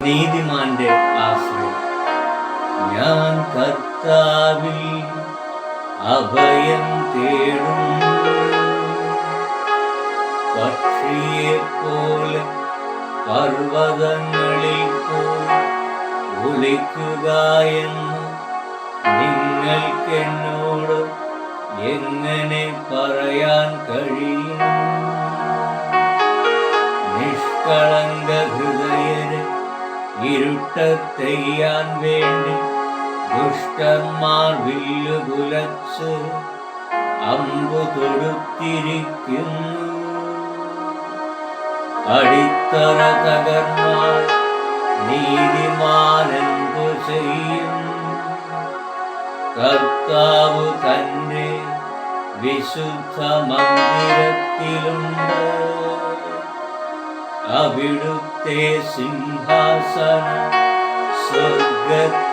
നീതിമാന്റെ ആശ്രയം. ഞാൻ കർത്താവിൽ അഭയം തേടും പക്ഷിയെ പോലെ പർവതങ്ങളിൽ ഒളിക്കുക എന്ന് നിങ്ങൾക്കെന്നോട് എങ്ങനെ പറയാൻ കഴിയും നിഷ്കളങ്ക ഹൃദയരെ ഇരുട്ടത്തെയ്യാൻ വേണ്ടി ദുഷ്ടന്മാർ വില്ലുകുലച്ച് അമ്പു തൊടുത്തിരിക്കുന്നു അടിത്തറ തകർന്നാൽ നീതിമാനെന്തു ചെയ്യും കർത്താവ് തന്നെ വിശുദ്ധ മന്ദിരത്തിലുണ്ട് അവിടുത്തെ സിംഹാസനം സ്വർഗത്തിലാണ്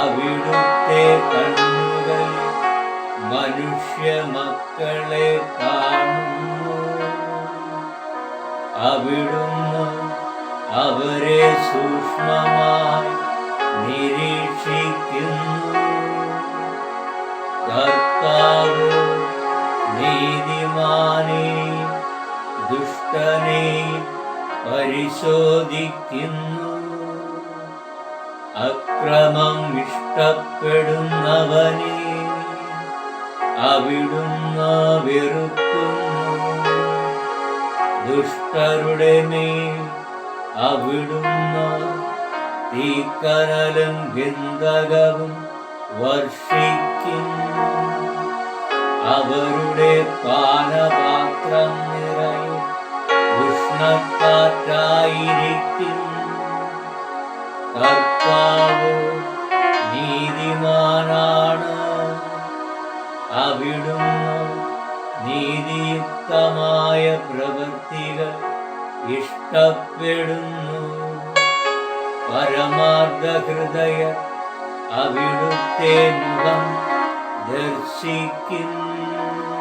അവിടുത്തെ കണ്ണുകൾ മനുഷ്യ മക്കളെ കാണുന്നു. അവിടുന്ന് അവരെ സൂക്ഷ്മമായി നിരീക്ഷിക്കുന്നു. കർത്താവ് നീതിമാനെ ദുഷ്ടനെ പരിശോധിക്കുന്നു. അക്രമം ഇഷ്ടപ്പെടുന്നവനെ അവിടുന്ന് വെറുക്കുന്നു. ദുഷ്ടരുടെ മേൽ അവിടുന്ന് തീക്കനലും ഗന്ധകവും വർഷിക്കും അവരുടെ പാനപാത്രം നിറയും. ഉഷ്ണക്കാറ്റായിരിക്കും കർത്താവ് നീതിമാനാണ്. അവിടുന്ന് നീതിയുക്തമായ പ്രവൃത്തികൾ ഇഷ്ടപ്പെടുന്നു. പരമാർത്ഥ ഹൃദയ അവിടുത്തെ മുഖം ദർശിക്കുന്നു